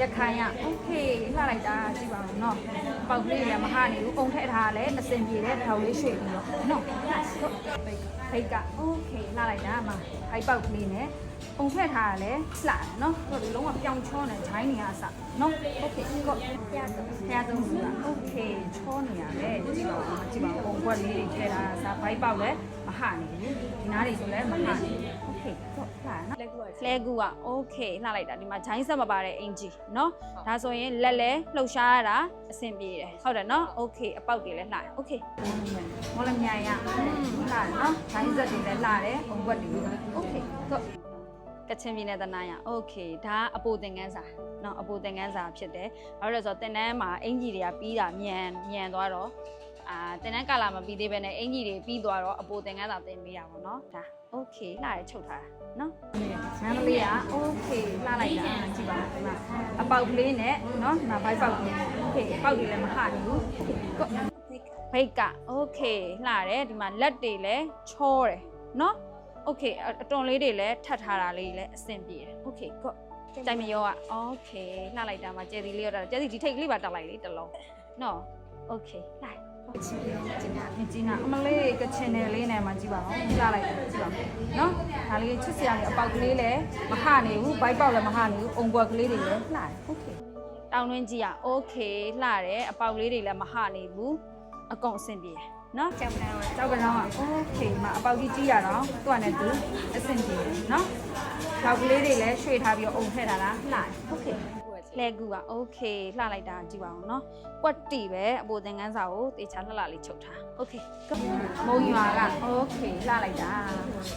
ရခိုင်ကโอเคလှလိုက်တာကြည့်ပါဦးเนาะပေါက်ကလေးလည်းမဟာနေဘူးအုံထည့်ထားလည်းအစင်ပြေတဲ့ထောင်လေးရွှေ့ပြီးတော့เนาะဟုတ်ဖိတ်ကโอเคလှလိုက်တာမှာဟိုက်ပေါက်ကလေးနဲ့အုံထည့်ထားလည်းလှเนาะဟိုလုံးဝပြောင်းချောနေဂျိုင်းနေရစเนาะโอเคကိုဖျားသုံးဖျားသုံးဆိုတာโอเคချောနေရတယ်ကြည့်ပါဦးကြည့်ပါဦးပုံကွက်လေးတွေထည့်ထားတာစဘိုက်ပေါက်လည်းမဟာနေဘူးဒီနားတွေဆိုလည်းမဟာနေဘူးโอเคကိုလှနော် လက်ကူက လဲကူကโอเคလှလိုက်တာဒီမှာဂျိုင်းဆက်မပါတဲ့အင်ဂျီ เนาะဒါဆိုရင်လက်လဲလှုပ်ရှားရတာအဆင်ပြေတယ်ဟုတ်တယ်เนาะโอเคအပေါက်တွေလည်းလှတယ်โอเคမော်လမြိုင်ရလှတယ်เนาะဂျိုင်းဆက်တွေလည်းလှတယ်ဘုံဘွက်တွေโอเคတော့ကချင်ပြည်နယ်တနာရโอเคဒါအပူသင်္ကန်းစာเนาะအပူသင်္ကန်းစာဖြစ်တယ်ဘာလို့လဲဆိုတော့တင်တန်းမှာအင်ဂျီတွေကပြီးတာမြန်မြန်သွားတော့အာတင်တန်းကာလာမပြီးသေးပဲနဲ့အင်ဂျီတွေပြီးသွားတော့အပူသင်္ကန်းစာတင်ပေးတာပေါ့เนาะဒါ โอเคလှတယ်ချုပ်ထားတာเนาะ မန္တလေးကโอเคလှလိုက်တာကြည့်ပါဦးဒီမှာအပေါက်ကလေးနဲ့เนาะနာဘိုက်ပေါက်ကလေးโอเคအပေါက်တွေလည်းမဟနေဘူးကိုဘိတ်ကโอเคလှတယ်ဒီမှာလက်တွေလည်းချောတယ်เนาะโอเคအတွန်လေးတွေလည်းထပ်ထားတာလေးလည်းအဆင်ပြေတယ်โอเคကိုတိုင်မရောอ่ะโอเคလှလိုက်တာမှာကျဲစီလေးရောတာကျဲစီဒီထိတ်ကလေးပါတောက်လိုက်လေတစ်လုံးเนาะโอเคလှ ချင်ကျင်နာကျင်နာအမလေးကချင်တယ်လေးနဲ့မှကြည့်ပါဦးကြားလိုက်တယ်ကြည့်ပါဦးเนาะဒါလေးချစ်စရာလေးအပေါက်ကလေးလည်းမဟနေဘူးဘိုက်ပေါက်လည်းမဟနေဘူးအုံပွက်ကလေးတွေလည်းလှတယ်โอเคတောင်းတွင်းကြီးอ่ะโอเคလှတယ်အပေါက်ကလေးတွေလည်းမဟနေဘူးအကုန်အဆင်ပြေတယ်เนาะ ကြောက်ပန်းက ကြောက်ကလောင်းอ่ะโอเคမှာအပေါက်ကြီးကြီးရတော့သူ့အနေနဲ့သူအဆင်ပြေတယ်เนาะထောက်ကလေးတွေလည်းရွှေ့ထားပြီးတော့အုံထည့်တာလားလှတယ်โอเค လဲကူကโอเคလှလိုက်တာကြည့်ပါအောင်เนาะကွက်တီပဲအပေါ်သင်္ကန်းစာကိုတေချာလှလှလေးချုပ်ထားโอเคမုံရွာကโอเคလှလိုက်တာ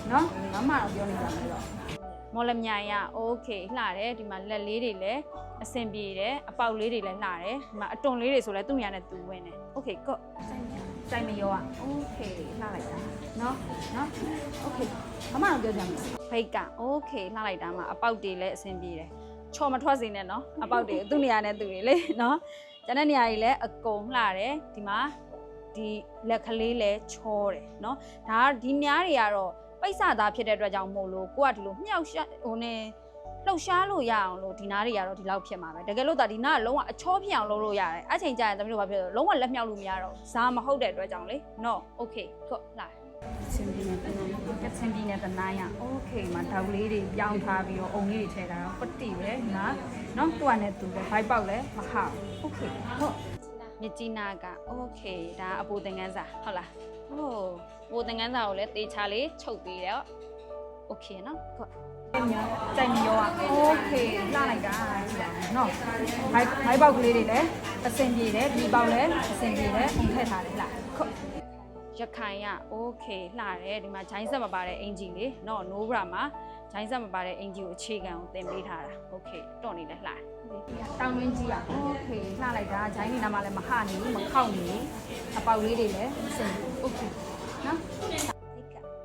เนาะမမတော့ပြောနေကြမယ်တော့မော်လမြိုင်ကโอเคလှတယ်ဒီမှာလက်လေးတွေလည်းအဆင်ပြေတယ်အပေါက်လေးတွေလည်းလှတယ်ဒီမှာအတွန်လေးတွေဆိုလည်းသူ့ညာနဲ့သူဝင်တယ်โอเคကော့စိုက်မရောอ่ะโอเคလှလိုက်တာเนาะเนาะโอเคမမတော့ပြောကြမယ်ဖိတ်ကโอเคလှလိုက်တာမှာအပေါက်တွေလည်းအဆင်ပြေတယ် ချော်မထွက်စေနဲ့နော်အပေါက်တွေသူ့နေရာနဲ့သူတွေလေနော်ကျန်တဲ့နေရာကြီးလည်းအကုန်လှတယ်ဒီမှာဒီလက်ကလေးလည်းချောတယ်နော်ဒါကဒီများတွေကတော့ပိတ်စသားဖြစ်တဲ့အတွက်ကြောင့်မို့လို့ကိုကဒီလိုမြောက်ရှာဟိုနေလှုပ်ရှားလို့ရအောင်လို့ဒီနားတွေကတော့ဒီလောက်ဖြစ်မှာပဲတကယ်လို့ဒါဒီနားကလုံးဝအချောဖြစ်အောင်လုပ်လို့ရတယ်အဲ့ချိန်ကျရင်သမီးတို့ဘာဖြစ်လဲလုံးဝလက်မြောက်လို့မရတော့ဇာမဟုတ်တဲ့အတွက်ကြောင့်လေနော်โอเคခုတ်လာ ချင်ပြီးနေတယ်ကချင်ပြီးနေတနာရโอเคမှာဓာတ်လေးတွေပြောင်းထားပြီးတော့အုံလေးတွေထည့်တာတော့ပတိပဲနော်နော်သူကလည်းသူပဲဘိုက်ပေါက်လည်းမဟောက်โอเคဟုတ်မြကြီးနာကโอเคဒါအပူသင်္ကန်းစာဟုတ်လားဟိုပူသင်္ကန်းစာကိုလည်းတေချာလေးချုပ်ပြီးတော့โอเคနော်ဟုတ်ကြိုက်မရောอ่ะโอเคလှလိုက်တာကြည့်ပါဦးเนาะဘိုက်ဘိုက်ပေါက်ကလေးတွေလည်းအဆင်ပြေတယ်ဒီပေါက်လည်းအဆင်ပြေတယ်အုံထည့်ထားတယ်လှခုတ် ရခိုင်ကโอเคလှတယ်ဒီမှာဂျိုင်းဆက်မပါတဲ့အင်ဂျီလေးเนาะနိုးဘရာမှာဂျိုင်းဆက်မပါတဲ့အင်ဂျီကိုအခြေခံကိုတင်ပေးထားတာโอเคတော့နေလဲလှတယ်တောင်းတွင်းကြီးอ่ะโอเคလှလိုက်တာဂျိုင်းနေနာမှာလည်းမဟနေဘူးမခောက်နေဘူးအပေါက်လေးတွေလည်းအဆင်ပြေโอเคเนาะ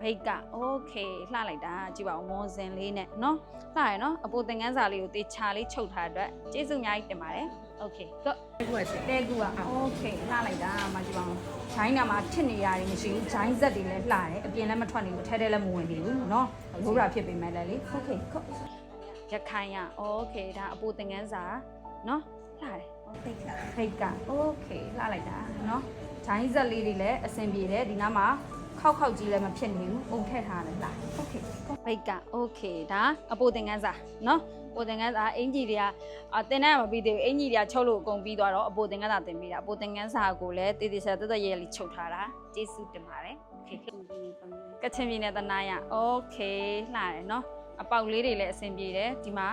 ဘိတ်ကโอเคလှလိုက်တာကြည့်ပါဦးမွန်စင်လေးနဲ့เนาะလှရယ်เนาะအပူသင်္ကန်းစာလေးကိုတေချာလေးချုပ်ထားတဲ့အတွက်ကျေးဇူးအများကြီးတင်ပါတယ် โอเคก็ လက်ကူကချင် တဲကူကโอเคလှလိုက်တာမှကြည့်ပါဦးဂျိုင်းနာမှာထစ်နေရတယ်မရှိဘူးဂျိုင်းဆက်တွေလည်းလှတယ်အပြင်လည်းမထွက်နေဘူးထဲထဲလည်းမဝင်နေဘူးเนาะရိုးရာဖြစ်ပေမဲ့လည်းလေโอเคခုတ်ရခိုင်ကโอเคဒါအပူသင်္ကန်းစာเนาะလှတယ် ဖိတ်က ဖိတ်ကโอเคလှလိုက်တာเนาะဂျိုင်းဆက်လေးတွေလည်းအဆင်ပြေတယ်ဒီနားမှာ ခောက်ခောက်ကြီးလည်းမဖြစ်နေဘူးပုံထည့်ထားတယ်လှโอเคဖိတ်ကโอเคဒါအပူသင်္ကန်းစာเนาะပိုသင်္ကန်းစာအင်ဂျီတွေကအတင်တဲ့မပြီးသေးဘူးအင်ဂျီတွေကချုပ်လို့အကုန်ပြီးသွားတော့အပိုသင်္ကန်းစာတင်ပြီးတာအပိုသင်္ကန်းစာကိုလည်းတည်တည်ဆဲတက်တက်ရဲလေးချုပ်ထားတာကျေးဇူးတင်ပါတယ်โอเคကချင်ပြည်နယ်တနာရโอเคလှတယ်เนาะအပေါက်လေးတွေလည်းအဆင်ပြေတယ်ဒီမှာ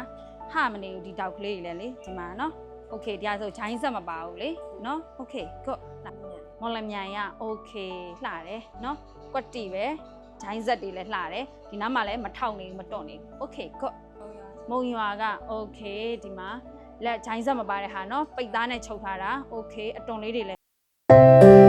ဟမနေဘူးဒီတောက်ကလေးတွေလည်းလေဒီမှာเนาะโอเคတရားဆိုဂျိုင်းဆက်မပါဘူးလေเนาะโอเคကို မော်လမြိုင်ရโอเคလှတယ်เนาะကွက်တီပဲဂျိုင်းဆက်တွေလည်းလှတယ်ဒီနားမှာလည်းမထောက်နေဘူးမတွန့်နေဘူးโอเคကို မုံရွာကโอเคဒီမှာလက်ဂျိုင်းဆက်မပါတဲ့ဟာเนาะပိတ်သားနဲ့ချုပ်ထားတာโอเคအတွန်လေးတွေလည်း